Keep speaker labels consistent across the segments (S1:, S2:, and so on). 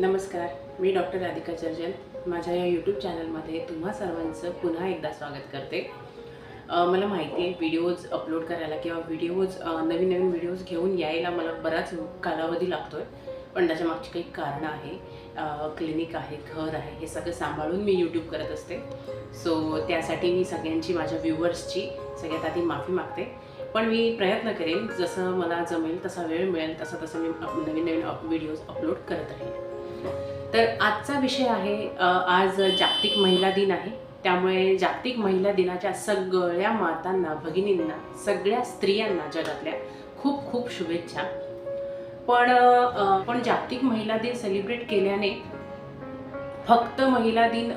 S1: नमस्कार मी डॉक्टर राधिका चर्जन माझ्या या यूट्यूब चॅनलमध्ये तुम्हा सर्वांचं पुन्हा एकदा स्वागत करते. मला माहिती आहे व्हिडिओज अपलोड करायला किंवा व्हिडिओज नवीन नवीन व्हिडिओज घेऊन यायला मला बराच कालावधी लागतो आहे पण त्याच्या मागची काही कारणं आहे क्लिनिक आहे घर आहे हे सगळं सांभाळून मी यूट्यूब करत असते. सो त्यासाठी मी सगळ्यांची माझ्या व्ह्युअर्सची सगळ्यात आधी माफी मागते. पण मी प्रयत्न करेन जसं मला जमेल तसा वेळ मिळेल तसं तसं मी नवीन नवीन व्हिडिओज अपलोड करत राहील तर आजचा विषय आहे आज जागतिक महिला दिन आहे. त्यामुळे जागतिक महिला दिनाच्या सगळ्या मातांना भगिनींना सगळ्या स्त्रियांना जगातल्या खूप खूप शुभेच्छा. पण पण जागतिक महिला दिन सेलिब्रेट केल्याने फक्त महिला दिन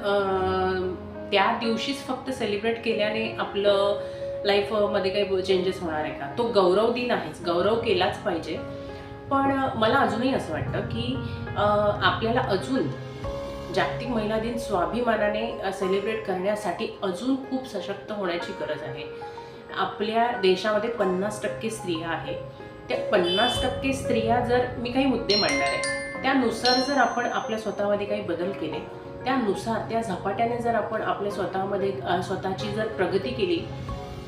S1: त्या दिवशीच फक्त सेलिब्रेट केल्याने आपलं लाईफमध्ये काही चेंजेस होणार आहे का? तो गौरव दिन आहेच. गौरव केलाच पाहिजे. पण मला अजूनही असं वाटतं की आपल्याला अजून जागतिक महिला दिन स्वाभिमानाने सेलिब्रेट करण्यासाठी अजून खूप सशक्त होण्याची गरज आहे. आपल्या देशामध्ये पन्नास टक्के स्त्रिया आहे. त्या पन्नास टक्के स्त्रिया जर मी काही मुद्दे मांडणार आहे. त्यानुसार जर आपण आपल्या स्वतःमध्ये काही बदल केले त्यानुसार त्या झपाट्याने जर आपण आपल्या स्वतःमध्ये स्वतःची जर प्रगती केली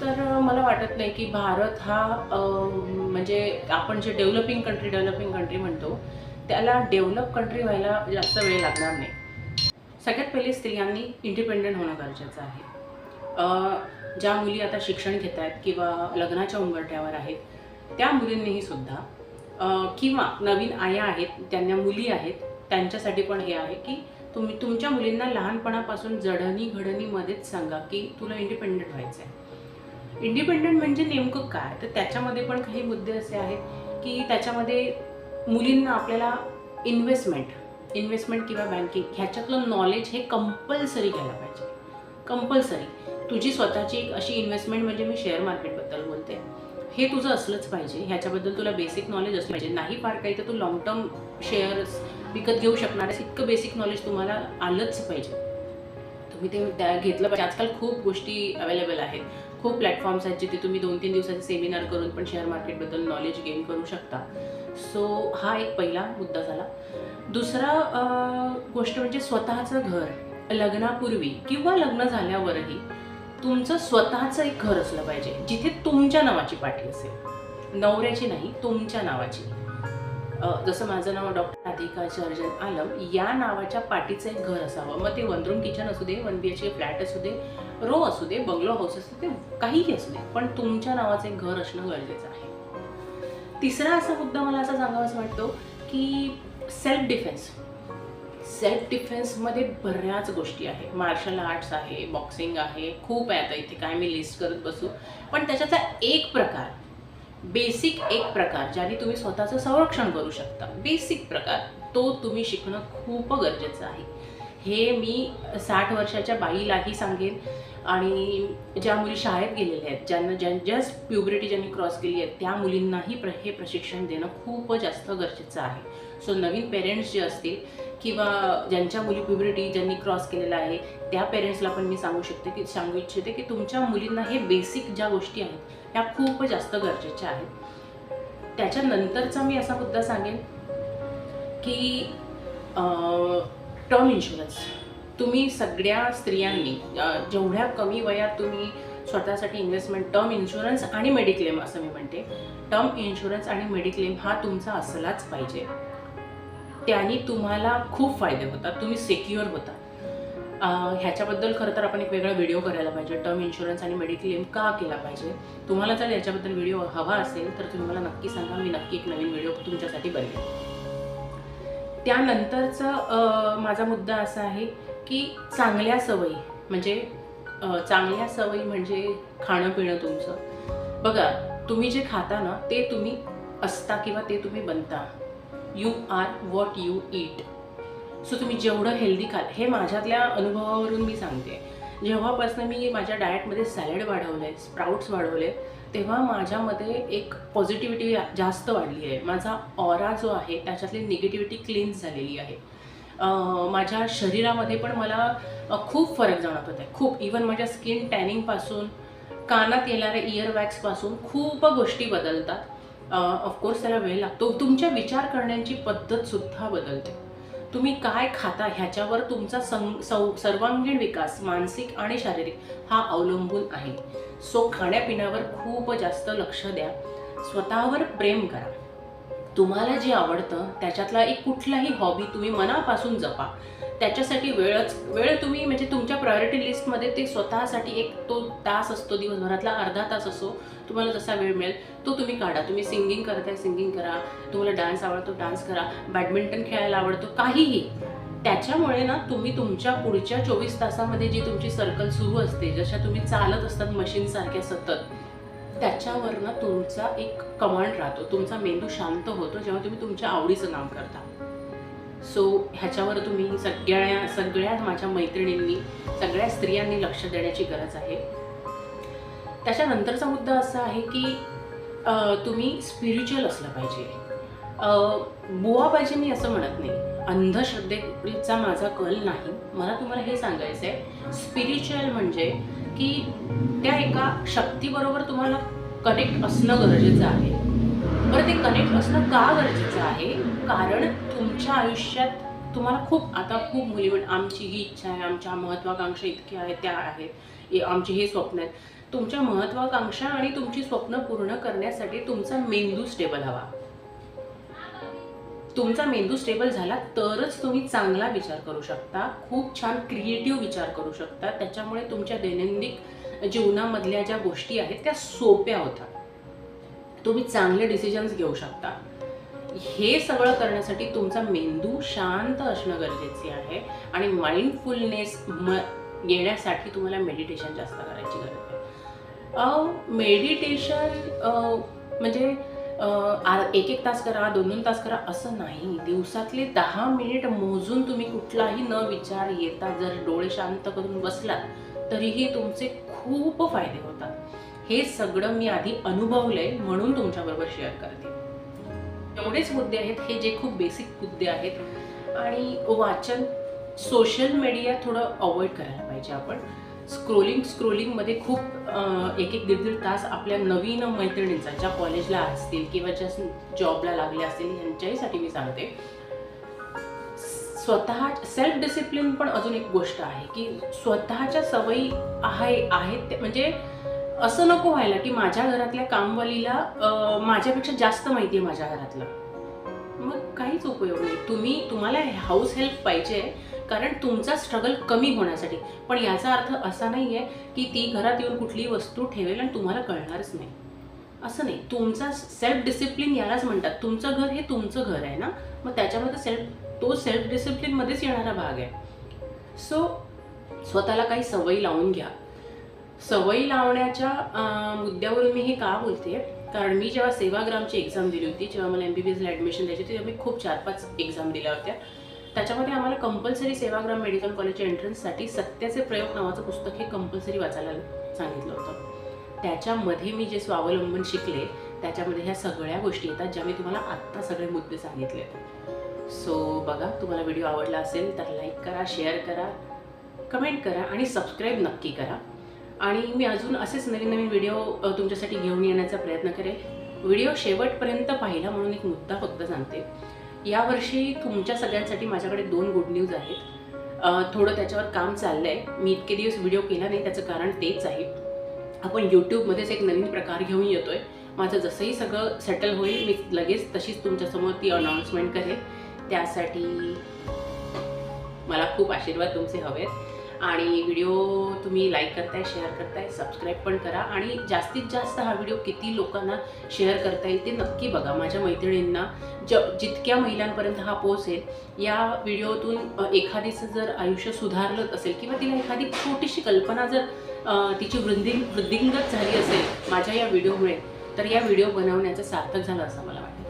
S1: तर मला वाटत नाही की भारत हा म्हणजे आपण जे डेव्हलपिंग कंट्री डेव्हलपिंग कंट्री म्हणतो त्याला डेव्हलप कंट्री व्हायला जास्त वेळ लागणार नाही. सगळ्यात पहिले स्त्रियांनी इंडिपेंडंट होणं गरजेचं आहे. ज्या मुली आता शिक्षण घेत आहेत किंवा लग्नाच्या उंबरठ्यावर आहेत त्या मुलींनीही सुद्धा किंवा नवीन आया आहेत त्यांना मुली आहेत त्यांच्यासाठी पण हे आहे की तुम्ही तुमच्या मुलींना लहानपणापासून जडणी घडणीमध्येच सांगा की तुला इंडिपेंडंट व्हायचं आहे इंडिपेंडंट म्हणजे नेमकं काय? तर त्याच्यामध्ये पण काही मुद्दे असे आहेत की त्याच्यामध्ये मुलींना आपल्याला इन्व्हेस्टमेंट इन्व्हेस्टमेंट किंवा बँकिंग ह्याच्यातलं नॉलेज हे कंपल्सरी घ्यायला पाहिजे. कंपल्सरी तुझी स्वतःची एक अशी इन्व्हेस्टमेंट म्हणजे मी शेअर मार्केटबद्दल बोलते. हे तुझं असलंच पाहिजे. ह्याच्याबद्दल तुला बेसिक नॉलेज असलं पाहिजे. नाही फार काही तर तू लॉंग टर्म शेअर्स विकत घेऊ शकणार आहेस. इतकं बेसिक नॉलेज तुम्हाला आलंच पाहिजे. तुम्ही ते त्या घेतलं पाहिजे. आजकाल खूप गोष्टी अवेलेबल आहेत. खूप प्लॅटफॉर्म्स आहेत जिथे तुम्ही दोन तीन दिवसाचे सेमिनार करून पण शेअर मार्केटबद्दल नॉलेज गेन करू शकता. सो हा एक पहिला मुद्दा झाला. दुसरा गोष्ट म्हणजे स्वतःचं घर लग्नापूर्वी किंवा लग्न झाल्यावरही तुमचं स्वतःचं एक घर असलं पाहिजे जिथे तुमच्या नावाची पाठी असेल. नवऱ्याची नाही तुमच्या नावाची. जसं माझं नाव डॉक्टर राधिका चर्जन आलम या नावाच्या पाठीचं एक घर असावं. मग ते वन रूम किचन असू दे one B H K flat असू दे रो असू दे बंगलो हाऊस असू दे काहीही असू दे पण तुमच्या नावाचं एक घर असणं गरजेचं आहे. तिसरा असा मुद्दा मला असा सांगावासा वाटतो की सेल्फ डिफेन्स सेल्फ डिफेन्समध्ये बऱ्याच गोष्टी आहे मार्शल आर्ट्स आहे बॉक्सिंग आहे खूप आहे आता इथे काय मी लिस्ट करत बसू. पण त्याच्यातला एक प्रकार बेसिक एक प्रकार ज्याने तुम्ही स्वतःचं संरक्षण करू शकता. बेसिक प्रकार तो तुम्ही शिकणं खूप गरजेचं आहे. हे मी साठ वर्षाच्या बाईलाही सांगेन आणि ज्या मुली शाळेत गेलेल्या आहेत ज्यांना ज्या जस्ट प्युबरिटी ज्यांनी क्रॉस केली आहे त्या मुलींनाही प्र हे प्रशिक्षण देणं खूप जास्त गरजेचं आहे. सो नवीन पेरेंट्स जे असतील किंवा ज्यांच्या मुली प्युबरिटी ज्यांनी क्रॉस केलेला आहे त्या पेरेंट्सला पण मी सांगू शकते की सांगू इच्छिते की तुमच्या मुलींना हे बेसिक ज्या गोष्टी आहेत ह्या खूप जास्त गरजेच्या आहेत. त्याच्यानंतरचा मी असा मुद्दा सांगेन की टर्म इन्शुरन्स तुम्ही सगळ्या स्त्रियांनी जेवढ्या कमी वयात तुम्ही स्वतःसाठी इन्व्हेस्टमेंट टर्म इन्शुरन्स आणि मेडिक्लेम असं मी म्हणते टर्म इन्शुरन्स आणि मेडिक्लेम हा तुमचा असलाच पाहिजे. त्यांनी तुम्हाला खूप फायदे होतात. तुम्ही सेक्युअर होता. ह्याच्याबद्दल खरं तर आपण एक वेगळा व्हिडिओ करायला पाहिजे. टर्म इन्शुरन्स आणि मेडिक्लेम का केला पाहिजे? तुम्हाला जर याच्याबद्दल व्हिडिओ हवा असेल तर तुम्ही मला नक्की सांगा. मी नक्की एक नवीन व्हिडिओ तुमच्यासाठी बनवेन. त्यानंतरचा माझा मुद्दा असा आहे की चांगल्या सवयी म्हणजे चांगल्या सवयी म्हणजे खाणं पिणं तुमचं. बघा तुम्ही जे खाता ना ते तुम्ही असता किंवा ते तुम्ही बनता. You are what you eat so तुम्ही जेवढं हेल्दी खाल हे माझ्यातल्या अनुभवावरून मी सांगते. जेव्हापासून मी माझ्या डाएटमध्ये सॅलड वाढवलं आहे स्प्राउट्स वाढवले तेव्हा माझ्यामध्ये एक पॉझिटिव्हिटी जास्त वाढली आहे. माझा ऑरा जो आहे त्याच्यातली निगेटिव्हिटी क्लीन्स झालेली आहे. माझ्या शरीरामध्ये पण मला खूप फरक जाणवत होता. खूप इवन माझ्या स्किन टॅनिंगपासून कानात येणाऱ्या इयरवॅक्सपासून खूप गोष्टी बदलतात. ऑफकोर्स त्याला वेळ लागतो. तुमच्या विचार करण्याची पद्धतसुद्धा बदलते. तुम्ही काय खाता ह्याच्यावर तुमचा सं सौ सर्वांगीण विकास मानसिक आणि शारीरिक हा अवलंबून आहे. सो खाण्यापिण्यावर खूप जास्त लक्ष द्या. स्वतःवर प्रेम करा. तुम्हाला जे आवडतं त्याच्यातला एक कुठलाही हॉबी तुम्ही मनापासून जपा. त्याच्यासाठी वेळच वेळ तुम्ही म्हणजे तुमच्या प्रायोरिटी लिस्टमध्ये ते स्वतःसाठी एक तो तास असतो दिवसभरातला अर्धा तास असो तुम्हाला जसा वेळ मिळेल तो तुम्ही काढा. तुम्ही सिंगिंग करताय सिंगिंग करा. तुम्हाला डान्स आवडतो डान्स करा. बॅडमिंटन खेळायला आवडतो काहीही. त्याच्यामुळे ना तुम्ही तुमच्या पुढच्या चोवीस तासामध्ये जी तुमची सर्कल सुरू असते जशा तुम्ही चालत असतात मशीनसारख्या सतत त्याच्यावर ना तुमचा एक कमांड राहतो. तुमचा मेंदू शांत होतो जेव्हा तुम्ही तुमच्या आवडीचं काम करता. सो ह्याच्यावर तुम्ही सगळ्या सगळ्या माझ्या मैत्रिणींनी सगळ्या स्त्रियांनी लक्ष देण्याची गरज आहे. त्याच्यानंतरचा मुद्दा असा आहे की तुम्ही स्पिरिच्युअल असलं पाहिजे. बुवा पाहिजे मी असं म्हणत नाही. अंधश्रद्धेचा माझा कल नाही. मला तुम्हाला हे सांगायचं आहे स्पिरिच्युअल म्हणजे की त्या एका शक्तीबरोबर तुम्हाला कनेक्ट असणं गरजेचं आहे. बरं ते कनेक्ट असणं का गरजेचं आहे? कारण तुमच्या आयुष्यात तुम्हाला खूप आता खूप मुली म्हण आमची ही इच्छा आहे आमच्या महत्वाकांक्षा इतक्या आहेत त्या आहेत. आमची हे स्वप्न आहेत. तुमच्या महत्वाकांक्षा आणि तुमची स्वप्न पूर्ण करण्यासाठी तुमचा मेंदू स्टेबल हवा. तुमचा मेंदू स्टेबल झाला तरच तुम्ही चांगला विचार करू शकता खूप छान क्रिएटिव्ह विचार करू शकता. त्याच्यामुळे तुमच्या दैनंदिन जीवनामधल्या ज्या गोष्टी आहेत त्या सोप्या होतात. तुम्ही चांगले डिसिजन्स घेऊ शकता. हे सगळं करण्यासाठी तुमचा मेंदू शांत असणं गरजेचे आहे आणि माइंडफुलनेस म येण्यासाठी तुम्हाला मेडिटेशन जास्त करायची गरज आहे. मेडिटेशन म्हणजे एक एक तास करा दोन दोन तास करा असं नाही. दिवसातले दहा मिनिट मोजून तुम्ही कुठलाही न विचार येता जर डोळे शांत करून बसलात तरीही तुमचे खूप फायदे होतात. हे सगळं मी आधी अनुभवलंय म्हणून तुमच्याबरोबर शेअर करते. एवढेच मुद्दे आहेत हे जे खूप बेसिक मुद्दे आहेत. आणि वाचन सोशल मीडिया थोडं अवॉइड करायला पाहिजे आपण. स्क्रोलिंग स्क्रोलिंगमध्ये खूप एक एक दीड दीड तास आपल्या नवीन मैत्रिणींचा ज्या कॉलेजला असतील किंवा ज्या जॉबला लागल्या असतील यांच्याहीसाठी मी सांगते. स्वतः सेल्फ डिसिप्लिन पण अजून एक गोष्ट आहे की स्वतःच्या सवयी आहे आहेत ते म्हणजे असं नको व्हायला की माझ्या घरातल्या कामवालीला माझ्यापेक्षा जास्त माहिती आहे माझ्या घरातलं. मग काहीच उपयोग नाही. तुम्ही तुम्हाला हाऊस हेल्प पाहिजे कारण तुमचा स्ट्रगल कमी होण्यासाठी. पण याचा अर्थ असा नाही आहे की ती घरात येऊन कुठलीही वस्तू ठेवेल आणि तुम्हाला कळणारच नाही. असं नाही. तुमचा सेल्फ डिसिप्लिन यालाच म्हणतात. तुमचं घर हे तुमचं घर आहे ना? मग त्याच्यामध्ये सेल्फ तो सेल्फ डिसिप्लिनमध्येच येणारा भाग आहे. सो स्वतःला काही सवयी लावून घ्या. सवयी लावण्याच्या मुद्द्यावरून मी हे का बोलते? कारण मी जेव्हा सेवाग्रामची एक्झाम दिली होती जेव्हा मला एम बी बी एसला ॲडमिशन द्यायची होती तेव्हा मी खूप चार पाच एक्झाम दिल्या होत्या. त्याच्यामध्ये आम्हाला कंपल्सरी सेवाग्राम मेडिकल कॉलेजच्या एंट्रन्ससाठी सत्याचे प्रयोग नावाचं पुस्तक हे कंपल्सरी वाचायला सांगितलं होतं. त्याच्यामध्ये मी जे स्वावलंबन शिकले त्याच्यामध्ये ह्या सगळ्या गोष्टी येतात ज्या मी तुम्हाला आत्ता सगळे मुद्दे सांगितले. सो बघा तुम्हाला व्हिडिओ आवडला असेल तर लाईक करा शेअर करा कमेंट करा आणि सबस्क्राईब नक्की करा. आणि मी अजून असेच नवीन नवीन व्हिडिओ तुमच्यासाठी घेऊन येण्याचा प्रयत्न करेल व्हिडिओ शेवटपर्यंत पाहिला म्हणून एक मुद्दा फक्त सांगते. यावर्षी तुमच्या सगळ्यांसाठी माझ्याकडे दोन गुड न्यूज आहेत. थोडं त्याच्यावर काम चाललं आहे मी इतके दिवस व्हिडिओ केला नाही त्याचं कारण तेच आहे. आपण यूट्यूबमध्येच एक नवीन प्रकार घेऊन येतो आहे माझं जसंही सगळं सेटल होईल मी लगेच तशीच तुमच्यासमोर ती अनाऊन्समेंट करेल त्यासाठी मला खूप आशीर्वाद तुमचे हवेत. आणि व्हिडिओ तुम्ही लाईक करताय शेअर करताय सबस्क्राईब पण करा. आणि जास्तीत जास्त हा व्हिडिओ किती लोकांना शेअर करता येईल ते नक्की बघा. माझ्या मैत्रिणींना ज जितक्या महिलांपर्यंत हा पोहोचेल या व्हिडिओतून एखादीचं जर आयुष्य सुधारलं असेल किंवा तिला एखादी छोटीशी कल्पना जर तिची वृद्धी वृद्धिंगत झाली असेल माझ्या या व्हिडिओमुळे तर या व्हिडिओ बनवण्याचं सार्थक झालं असं मला वाटतं.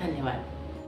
S1: धन्यवाद.